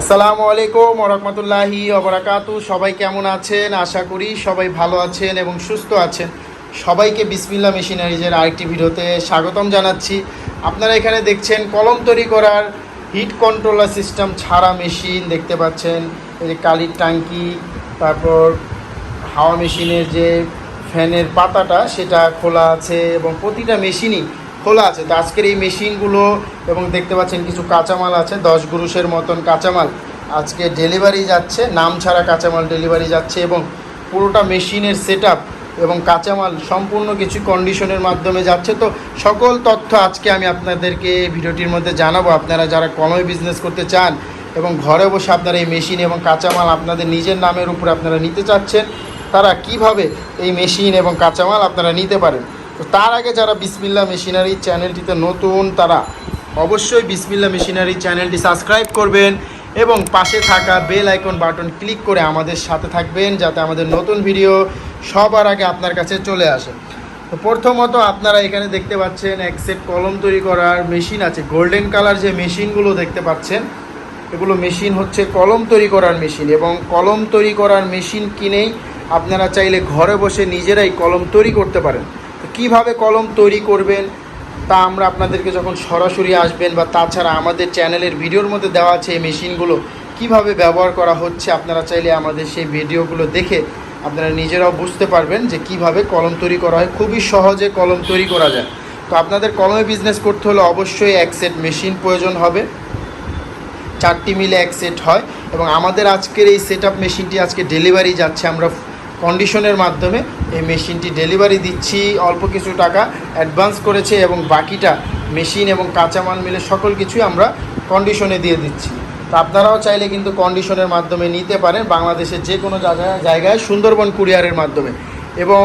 আসসালামু আলাইকুম রহমতুল্লাহি অবরাকাতু সবাই কেমন আছেন? আশা করি সবাই ভালো আছেন এবং সুস্থ আছেন। সবাইকে বিসমিল্লা মেশিনারিজের আরেকটি ভিডিওতে স্বাগতম জানাচ্ছি। আপনারা এখানে দেখছেন কলম তৈরি করার হিট কন্ট্রোলার সিস্টেম ছাড়া মেশিন দেখতে পাচ্ছেন। এই যে কালির ট্যাঙ্কি, তারপর হাওয়া মেশিনের যে ফ্যানের পাতাটা, সেটা খোলা আছে এবং প্রতিটা মেশিনই খোলা আছে। তো আজকের এই মেশিনগুলো এবং দেখতে পাচ্ছেন কিছু কাঁচামাল আছে, দশ গুরুষের মতন কাঁচামাল। আজকে ডেলিভারি যাচ্ছে, নাম ছাড়া কাঁচামাল ডেলিভারি যাচ্ছে এবং পুরোটা মেশিনের সেট এবং কাঁচামাল সম্পূর্ণ কিছু কন্ডিশনের মাধ্যমে যাচ্ছে। তো সকল তথ্য আজকে আমি আপনাদেরকে ভিডিওটির মধ্যে জানাব। আপনারা যারা কমে বিজনেস করতে চান এবং ঘরে বসে আপনারা এই মেশিন এবং কাঁচামাল আপনাদের নিজের নামের উপর আপনারা নিতে চাচ্ছেন, তারা কীভাবে এই মেশিন এবং কাঁচামাল আপনারা নিতে পারেন? তো তার আগে যারা বিসমিল্লা মেশিনারি চ্যানেলটিতে নতুন, তারা অবশ্যই বিসমিল্লা মেশিনারি চ্যানেলটি সাবস্ক্রাইব করবেন এবং পাশে থাকা বেল আইকন বাটন ক্লিক করে আমাদের সাথে থাকবেন যাতে আমাদের নতুন ভিডিও সবার আগে আপনার কাছে চলে আসে। তো প্রথমত আপনারা এখানে দেখতে পাচ্ছেন এক সেট কলম তৈরি করার মেশিন আছে। গোল্ডেন কালার যে মেশিনগুলো দেখতে পাচ্ছেন, এগুলো মেশিন হচ্ছে কলম তৈরি করার মেশিন এবং কলম তৈরি করার মেশিন কিনেই আপনারা চাইলে ঘরে বসে নিজেরাই কলম তৈরি করতে পারেন। কীভাবে কলম তৈরি করবেন তা আমরা আপনাদেরকে যখন সরাসরি আসবেন বা তাছাড়া আমাদের চ্যানেলের ভিডিওর মধ্যে দেওয়া আছে এই মেশিনগুলো, কীভাবে ব্যবহার করা হচ্ছে আপনারা চাইলে আমাদের সেই ভিডিওগুলো দেখে আপনারা নিজেরাও বুঝতে পারবেন যে কীভাবে কলম তৈরি করা হয়। খুবই সহজে কলম তৈরি করা যায়। তো আপনাদের কলমে বিজনেস করতে হলে অবশ্যই এক সেট মেশিন প্রয়োজন হবে। চারটি মিলে এক সেট হয় এবং আমাদের আজকের এই সেট মেশিনটি আজকে ডেলিভারি যাচ্ছে। আমরা কন্ডিশনের মাধ্যমে এই মেশিনটি ডেলিভারি দিচ্ছি, অল্প কিছু টাকা অ্যাডভান্স করেছে এবং বাকিটা মেশিন এবং কাঁচামাল মিলে সকল কিছুই আমরা কন্ডিশনে দিয়ে দিচ্ছি। তো আপনারাও চাইলে কিন্তু কন্ডিশনের মাধ্যমে নিতে পারেন বাংলাদেশের যে কোনো জায়গায় জায়গায় সুন্দরবন কুরিয়ারের মাধ্যমে। এবং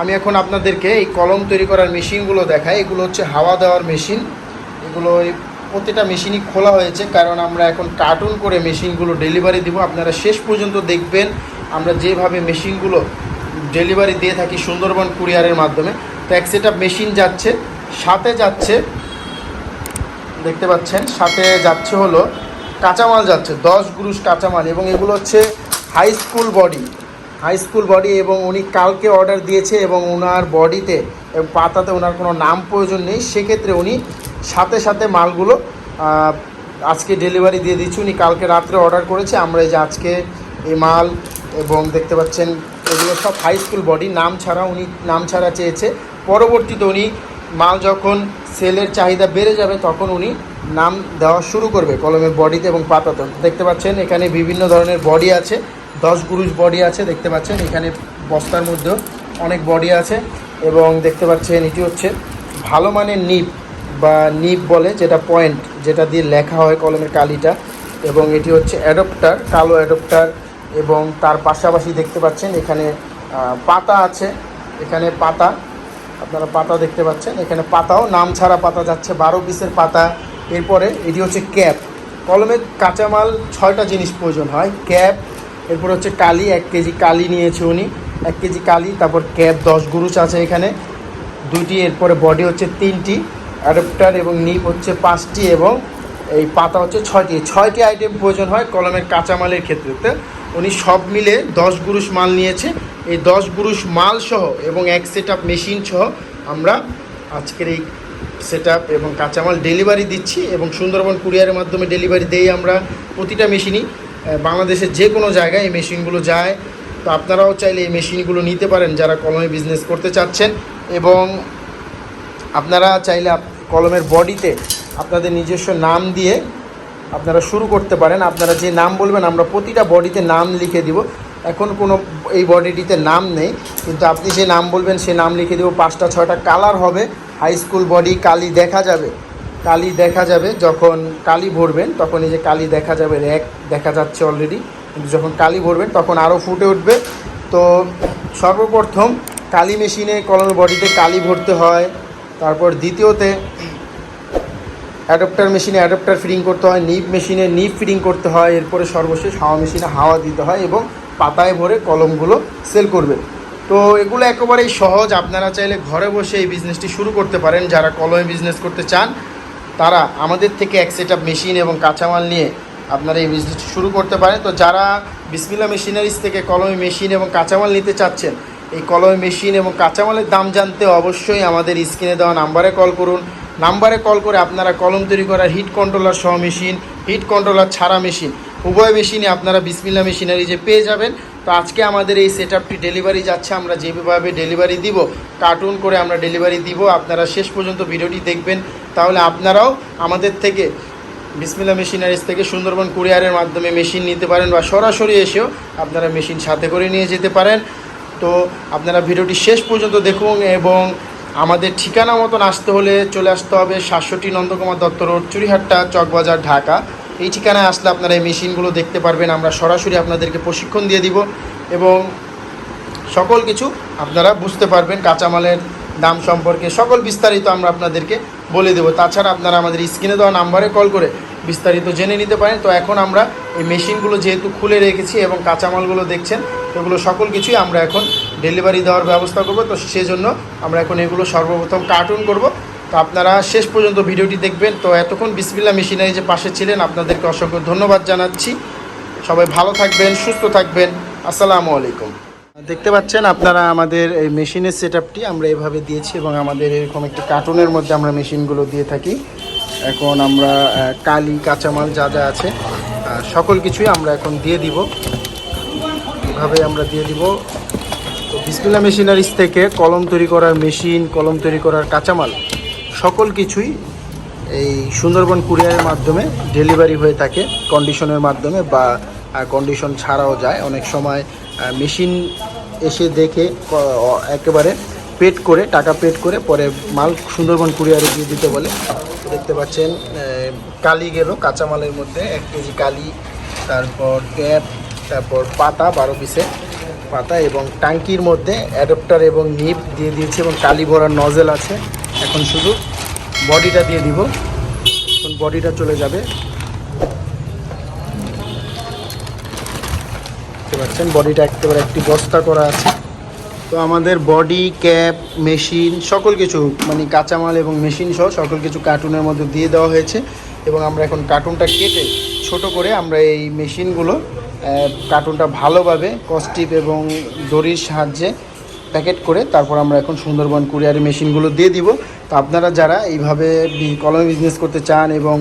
আমি এখন আপনাদেরকে এই কলম তৈরি করার মেশিনগুলো দেখাই। এগুলো হচ্ছে হাওয়া দেওয়ার মেশিন। এগুলো প্রতিটা মেশিনই খোলা হয়েছে, কারণ আমরা এখন কার্টুন করে মেশিনগুলো ডেলিভারি দিব। আপনারা শেষ পর্যন্ত দেখবেন আমরা যেভাবে মেশিনগুলো ডেলিভারি দিয়ে থাকি সুন্দরবন কুরিয়ারের মাধ্যমে তো এক মেশিন যাচ্ছে, সাথে যাচ্ছে, দেখতে পাচ্ছেন, সাথে যাচ্ছে হলো কাঁচামাল যাচ্ছে, দশ গুরুষ কাঁচামাল, এবং এগুলো হচ্ছে high school body high school body এবং উনি কালকে অর্ডার দিয়েছে এবং ওনার বডিতে এবং পাতাতে ওনার কোনো নাম প্রয়োজন নেই, সেক্ষেত্রে উনি সাথে সাথে মালগুলো আজকে ডেলিভারি দিয়ে দিচ্ছি উনি কালকে রাত্রে অর্ডার করেছে, আমরা এই যে আজকে এই মাল এবং দেখতে পাচ্ছেন, এগুলো সব হাই স্কুল বডি নাম ছাড়া উনি, নাম ছাড়া চেয়েছে। পরবর্তীতে উনি মাল যখন সেলের চাহিদা বেড়ে যাবে, তখন উনি নাম দেওয়া শুরু করবে কলমের বডিতে এবং পাতাতে। দেখতে পাচ্ছেন, এখানে বিভিন্ন ধরনের বডি আছে, দশ গুরুষ বডি আছে, দেখতে পাচ্ছেন, এখানে বস্তার মধ্যেও অনেক বডি আছে এবং দেখতে পাচ্ছেন, এটি হচ্ছে ভালো মানের নিপ বা নিপ বলে যেটা পয়েন্ট যেটা দিয়ে লেখা হয় কলমের কালিটা এবং এটি হচ্ছে অ্যাডপ্টার কালো অ্যাডপ্টার এবং তার পাশাপাশি দেখতে পাচ্ছেন এখানে পাতা আছে। এখানে পাতা, আপনারা পাতা দেখতে পাচ্ছেন। এখানে পাতাও, নাম ছাড়া পাতা যাচ্ছে, বারো পিসের পাতা। এরপরে এটি হচ্ছে ক্যাপ। কলমের কাঁচামাল ছয়টা জিনিস প্রয়োজন হয়। ক্যাপ, এরপর হচ্ছে কালি, এক কেজি কালি নিয়েছে উনি। এক কেজি কালি, তারপর ক্যাপ, দশ গুরুচ আছে এখানে। দুইটি, এরপরে বডি হচ্ছে তিনটি, অ্যাডাপ্টার এবং নিপ হচ্ছে পাঁচটি এবং এই পাতা হচ্ছে ছয়টি। ছয়টি আইটেম প্রয়োজন হয় কলমের কাঁচামালের ক্ষেত্রে। উনি সব মিলে দশ গুরুষ মাল নিয়েছে। এই দশ গুরুষ মাল সহ এবং এক সেট আপ মেশিন সহ আমরা আজকের এই সেট আপ এবং কাঁচামাল ডেলিভারি দিচ্ছি এবং সুন্দরবন কুরিয়ারের মাধ্যমে ডেলিভারি দেই আমরা প্রতিটা মেশিনই বাংলাদেশের যে কোনো জায়গায় এই মেশিনগুলো যায়। তো আপনারাও চাইলে এই মেশিনগুলো নিতে পারেন যারা কলমে বিজনেস করতে চাচ্ছেন। এবং আপনারা চাইলে কলমের বডিতে আপনাদের নিজস্ব নাম দিয়ে আপনারা শুরু করতে পারেন। আপনারা যে নাম বলবেন, আমরা প্রতিটা বডিতে নাম লিখে দিব। এখন কোনো এই বডিটিতে নাম নেই, কিন্তু আপনি যে নাম বলবেন, সে নাম লিখে দেবো। পাঁচটা, ছয়টা কালার হবে। হাই স্কুল বডি কালি দেখা যাবে। কালি দেখা যাবে, যখন কালি ভরবেন, তখন এই যে কালি দেখা যাবে, র্যাক দেখা যাচ্ছে অলরেডি কিন্তু যখন কালি ভরবেন, তখন আরও ফুটে উঠবে। তো সর্বপ্রথম কালি মেশিনে কলমের বডিতে কালি ভরতে হয়। তারপর দ্বিতীয়তে অ্যাডাপ্টার মেশিনে অ্যাডাপ্টার ফিটিং করতে হয় নিপ মেশিনে নিপ ফিটিং করতে হয়, এরপরে সর্বশেষ হাওয়া মেশিনে হাওয়া দিতে হয় এবং পাতায় ভরে কলমগুলো সেল করবে। তো এগুলো একেবারেই সহজ, আপনারা চাইলে ঘরে বসে এই বিজনেসটি শুরু করতে পারেন। যারা কলমে বিজনেস করতে চান, তারা আমাদের থেকে এক সেট মেশিন এবং কাঁচামাল নিয়ে আপনারা এই বিজনেসটি শুরু করতে পারেন। তো যারা বিসমিল্লা মেশিনারিজ থেকে কলমে মেশিন এবং কাঁচামাল নিতে চাচ্ছেন এই কলমে মেশিন এবং কাঁচামালের দাম জানতে অবশ্যই আমাদের স্ক্রিনে দেওয়া নাম্বারে কল করুন। নাম্বারে কল করে আপনারা কলম তৈরি করার হিট কন্ট্রোলার সহ মেশিন হিট কন্ট্রোলার ছাড়া মেশিন উভয় মেশিনে আপনারা বিসমিল্লা মেশিনারি যে পেয়ে যাবেন। তো আজকে আমাদের এই সেট আপটি ডেলিভারি যাচ্ছে, আমরা যেভাবে ডেলিভারি দিব কার্টুন করে আমরা ডেলিভারি দিব, আপনারা শেষ পর্যন্ত ভিডিওটি দেখবেন। তাহলে আপনারাও আমাদের থেকে বিসমিল্লা মেশিনারিজ থেকে সুন্দরবন কুরিয়ারের মাধ্যমে মেশিন নিতে পারেন বা সরাসরি এসেও আপনারা মেশিন সাথে করে নিয়ে যেতে পারেন। তো আপনারা ভিডিওটি শেষ পর্যন্ত দেখুন এবং আমাদের ঠিকানা মতন আসতে হলে চলে আসতে হবে সাতষট্টি নন্দকুমার দত্ত রোড, চুরিহাট্টা, চকবাজার, ঢাকা। এই ঠিকানায় আসলে আপনারা এই মেশিনগুলো দেখতে পারবেন। আমরা সরাসরি আপনাদেরকে প্রশিক্ষণ দিয়ে দিব এবং সকল কিছু আপনারা বুঝতে পারবেন। কাঁচামালের দাম সম্পর্কে সকল বিস্তারিত আমরা আপনাদেরকে বলে দেবো। তাছাড়া আপনারা আমাদের স্ক্রিনে দেওয়া নাম্বারে কল করে বিস্তারিত জেনে নিতে পারেন। তো এখন আমরা এই মেশিনগুলো যেহেতু খুলে রেখেছি এবং কাঁচামালগুলো দেখছেন এগুলো সকল কিছুই আমরা এখন ডেলিভারি দেওয়ার ব্যবস্থা করব। তো সেজন্য আমরা এখন এগুলো সর্বপ্রথম কার্টুন করব। তো আপনারা শেষ পর্যন্ত ভিডিওটি দেখবেন। তো এতক্ষণ বিসমিল্লা মেশিনারি যে পাশে ছিলেন, আপনাদেরকে অসংখ্য ধন্যবাদ জানাচ্ছি। সবাই ভালো থাকবেন, সুস্থ থাকবেন। আসসালামু আলাইকুম। দেখতে পাচ্ছেন আপনারা আমাদের এই মেশিনের সেট আমরা এভাবে দিয়েছি এবং আমাদের এরকম একটি কার্টুনের মধ্যে আমরা মেশিনগুলো দিয়ে থাকি। এখন আমরা কালি, কাঁচামাল যা যা আছে সকল কিছুই আমরা এখন দিয়ে দিব। এভাবে আমরা দিয়ে দিব। তো বিসমিল্লা মেশিনারিজ থেকে কলম তৈরি করার মেশিন, কলম তৈরি করার কাঁচামাল, সকল কিছুই এই সুন্দরবন কুরিয়ারের মাধ্যমে ডেলিভারি হয়ে থাকে, কন্ডিশনের মাধ্যমে বা কন্ডিশন ছাড়াও যায়। অনেক সময় মেশিন এসে দেখে একেবারে পেড করে, টাকা পেড করে পরে মাল সুন্দরবন কুরিয়ারে দিয়ে দিতে বলে। দেখতে পাচ্ছেন কালি গেল কাঁচামালের মধ্যে এক কেজি কালি, তারপর ক্যাপ তারপর পাতা, বারো পিসে পাতা এবং ট্যাঙ্কির মধ্যে অ্যাডাপ্টার এবং নিপ দিয়ে দিয়েছি এবং কালি ভরার নজেল আছে। এখন শুধু বডিটা দিয়ে দিব। এখন বডিটা চলে যাবে। পাচ্ছেন, বডিটা একেবারে একটি বস্তা করা আছে। তো আমাদের বডি, ক্যাপ, মেশিন, সকল কিছু মানে কাঁচামাল এবং মেশিন সহ সকল কিছু কার্টুনের মধ্যে দিয়ে দেওয়া হয়েছে। এবং আমরা এখন কার্টুনটা কেটে ছোট করে আমরা এই মেশিনগুলো কার্টুনটা ভালোভাবে কস্টিপ এবং দড়ির সাহায্যে প্যাকেট করে তারপর আমরা এখন সুন্দরবন কুরিয়ারের মেশিনগুলো দিয়ে দিব। তো আপনারা যারা এইভাবে কলমে বিজনেস করতে চান এবং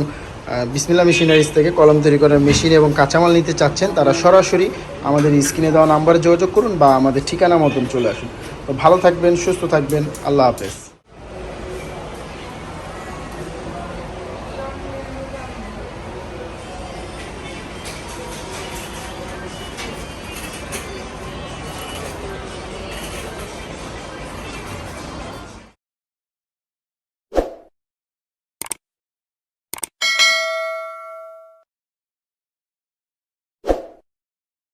বিসমিল্লা মেশিনারিজ থেকে কলম তৈরি করার মেশিন এবং কাঁচামাল নিতে চাচ্ছেন, তারা সরাসরি আমাদের স্ক্রিনে দেওয়া নাম্বারে যোগাযোগ করুন বা আমাদের ঠিকানা মতন চলে আসুন। তো ভালো থাকবেন, সুস্থ থাকবেন, আল্লাহ হাফেজ।